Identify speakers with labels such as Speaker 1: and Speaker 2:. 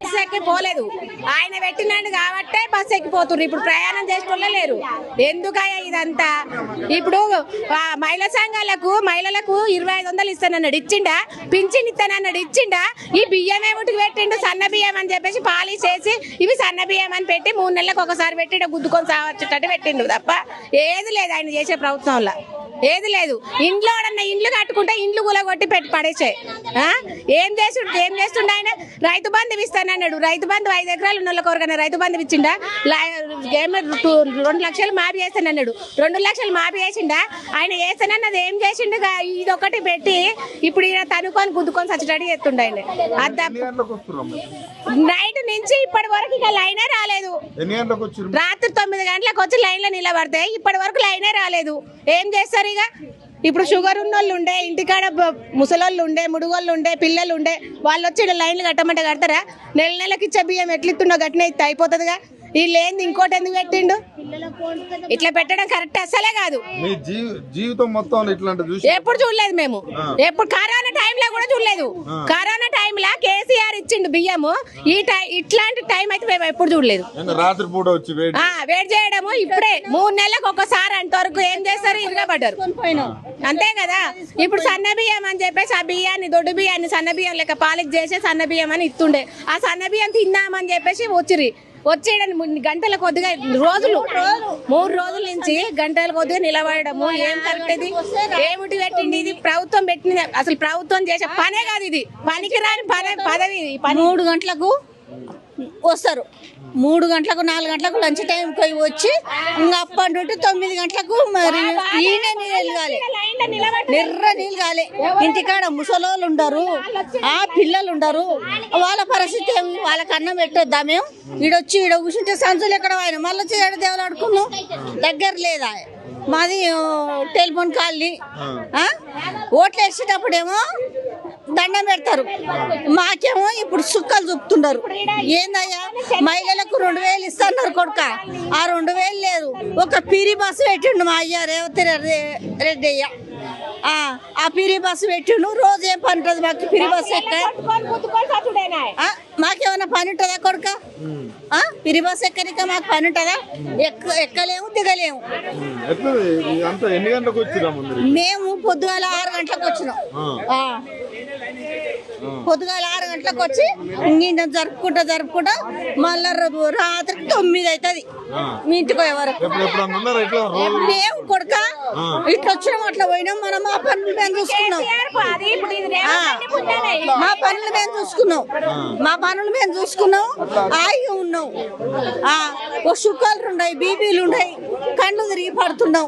Speaker 1: Bus ఎక్కిపోలేదు ఆయన పెట్టినాడు కాబట్టే బస్సు ఎక్కిపోతున్నారు ఇప్పుడు ప్రయాణం చేసుకోలే లేరు. ఎందుకయ్యా ఇదంతా? ఇప్పుడు మహిళా సంఘాలకు మహిళలకు ఇరవై ఐదు వందలు ఇస్తానన్నాడు. ఇచ్చిండా? పింఛన్ ఇస్తానన్నాడు. ఇచ్చిండా? ఈ బియ్యం ఏమిటికి పెట్టిండు? సన్న బియ్యం అని చెప్పేసి పాలిష్ చేసి ఇవి సన్న బియ్యం అని పెట్టి మూడు నెలలకు ఒకసారి పెట్టిండు. గుద్దుకొని సావచ్చేటట్టు పెట్టిండు తప్ప ఏది లేదు ఆయన చేసే ప్రభుత్వంలో ఏది లేదు. ఇంట్లో ఇండ్లు కట్టుకుంటే ఇండ్లు కూలగొట్టి పెట్టి పడేసే ఆ? ఏం చేసు ఏం చేస్తుండ ఆయన? రైతు బంధు ఇస్తానన్నాడు రైతు బంధు ఐదు ఎకరాలు ఉన్న ఎవరికైనా రైతు బంధు ఇచ్చిండా? రెండు లక్షలు మాఫీ చేస్తానన్నాడు రెండు లక్షలు మాఫీ చేసిండా? ఆయన చేస్తానన్నది ఏం చేసిండు? ఇది ఒకటి పెట్టి ఇప్పుడు ఈయన తనుకొని గుద్దుకొని సచ్చటడి చేస్తుండ ఆయన. నైట్ నుంచి ఇప్పటి వరకు ఇక లైనే రాలేదు. రాత్రి తొమ్మిది గంటలకు వచ్చి లైన్లో నిలబడితే ఇప్పటి వరకు లైనే రాలేదు. ఏం చేస్తారు ఇక ఇప్పుడు షుగర్ ఉన్న వాళ్ళు ఉండే ఇంటికాడ ముసలోళ్ళు ఉండే ముడుగోళ్ళు ఉండే పిల్లలు ఉండే వాళ్ళు వచ్చి లైన్లు కట్టమంటే కడతారా? నెల నెలకి ఇచ్చే బియ్యం ఎట్లిస్తుండో గట్టిన ఇస్తే అయిపోతుందిగా? వీళ్ళు ఏంది ఇంకోటి ఎందుకు పెట్టిండు? ఇట్లా పెట్టడం కరెక్ట్ అసలే కాదు.
Speaker 2: జీవితం మొత్తం
Speaker 1: ఎప్పుడు చూడలేదు మేము. ఎప్పుడు కరోనా టైంలో కూడా చూడలేదు. కరోనా టైంలో కేసీఆర్ ఇచ్చిండు బియ్యము. ఈ టై ఇట్లాంటి టైం అయితే మేము ఎప్పుడు చూడలేదు.
Speaker 2: రాత్రి పూట వచ్చి వేడి
Speaker 1: చేయడము ఇప్పుడే. మూడు నెలలకు ఒకసారి అంతవరకు ఏం చేస్తారు ఇరగబడ్డారు అంతే కదా? ఇప్పుడు సన్న బియ్యం అని చెప్పేసి ఆ బియ్యాన్ని దొడ్డు బియ్యాన్ని సన్న బియ్యం లెక్క పాలిక్ చేసి సన్న బియ్యం అని ఇస్తుండే. ఆ సన్న బియ్యం తిందామని చెప్పేసి వచ్చిరి. వచ్చి ఈడ ము- గంటల కొద్దిగా రోజులు మూడు రోజుల నుంచి గంటల కొద్దిగా నిలబడము. ఏం కరెక్ట్ ఇది? ఏమిటి పెట్టింది ఇది? ప్రభుత్వం పెట్టింది. అసలు ప్రభుత్వం చేసే పనే కాదు ఇది. పనికి రాని పని పదవి. పని
Speaker 3: మూడు గంటలకు వస్తారు. మూడు గంటలకు నాలుగు గంటలకు లంచ్ టైంకి పోయి వచ్చి ఇంకా అప్పటి నుండి తొమ్మిది గంటలకు మరి ఈయన నీళ్ళు కాలే. నిర్ర నీళ్ళు కాలే. ఇంటికాడ ముసలోళ్ళు ఉండరు ఆ పిల్లలు ఉండరు. వాళ్ళ పరిస్థితి ఏమి? వాళ్ళకి అన్నం పెట్టొద్దా మేము? ఈడొచ్చి ఈడ కూర్చుంటే సంచులు ఎక్కడ ఆయన మళ్ళీ వచ్చి ఏడ దేవులు ఆడుకున్నాం దగ్గర లేదా? మాది టెలిఫోన్ కాలనీ. ఓట్లు వేసేటప్పుడేమో దండం పెడతారు. మాకేమో ఇప్పుడు సుక్కలు చూపుతున్నారు ఏందయ్యా? మహిళలకు రెండు వేలు ఇస్తున్నారు కొడుక. ఆ రెండు వేలు లేదు. ఒక పిరి బస్సు పెట్టిండు మా అయ్య రేవతి రెడ్డి- అయ్య ఆ, పిరి బస్సు పెట్టిండు. రోజు ఏం పని ఉంటుంది మాకు? పిరి బస్సు ఎక్క
Speaker 1: కొట్టుకొని గుద్దుకొని చచ్చుడేనా
Speaker 3: ఆ, మాకేమైనా పని ఉంటుందా కొడుక? ఆ, పిరి బస్సు ఎక్కడిక? మాకు పని ఉంటుందా? ఎక్క ఎక్కలేము దిగలేము. మేము పొద్దుగాల ఆరు గంటలకు వచ్చినాం. పొద్దుగాల ఆరు గంటలకు వచ్చి ఇంక జరుపుకుంటా జరుపుకుంటా మళ్ళా రాత్రికి తొమ్మిది అవుతుంది మీ ఇంటికి పోయే వరకు.
Speaker 2: ఎప్పుడు ఎప్పుడన్నా ఉన్నారా ఇట్లా? రోజు
Speaker 3: మేము కొడుక ఇట్లా వచ్చినాం అట్లా పోయినాం మనం మా పనులు మేము చూసుకున్నాం. మా పనులు మేము చూసుకున్నాం. మా పనులు మేము చూసుకున్నాం. ఆగి ఉన్నాం. ఆ, ఓ షుగర్లు ఉన్నాయి బీపీలు ఉన్నాయి కళ్ళు తిరిగి పడుతున్నాం.